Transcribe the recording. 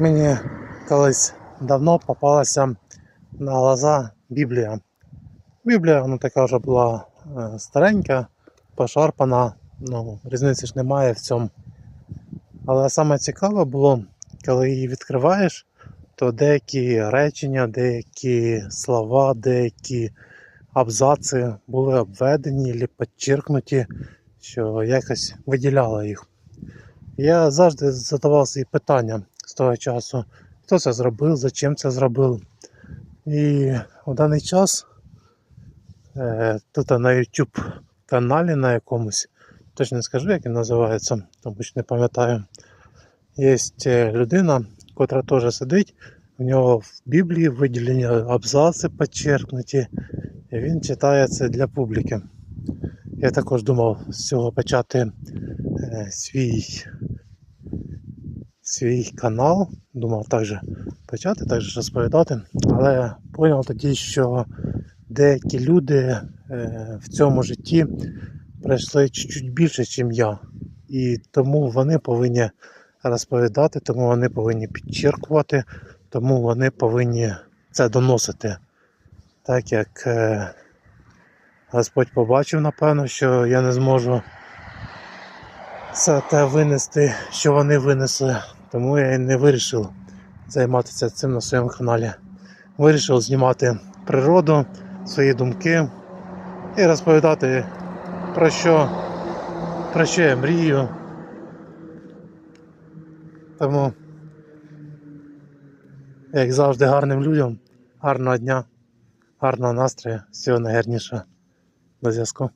Мені колись давно попалася на глаза Біблія. Біблія вона така вже була е, старенька, пошарпана, ну, різниці ж немає в цьому. Але саме цікаве було, коли її відкриваєш, то деякі речення, деякі слова, деякі абзаци були обведені або підчеркнуті, що якось виділяло їх. Я завжди задавав собі питання того часу, хто це зробив, зачем це зробив. І в даний час е, тут на YouTube каналі на якомусь, точно не скажу, як він називається, тому що не пам'ятаю. Є е, людина, котра теж сидить, в нього в Біблії виділені абзаци підчеркнуті, і він читає це для публіки. Я також думав з цього почати е, свій, свій канал. Думав також почати, також розповідати. Але зрозумів тоді, що деякі люди е, в цьому житті пройшли чуть-чуть більше, ніж я. І тому вони повинні розповідати, тому вони повинні підчеркувати, тому вони повинні це доносити. Так як е, Господь побачив, напевно, що я не зможу це те винести, що вони винесли. Тому я не вирішив займатися цим на своєму каналі. Вирішив знімати природу, свої думки і розповідати про що, про що я мрію. Тому, як завжди, гарним людям, гарного дня, гарного настрою, всього найгарнішого. До зв'язку.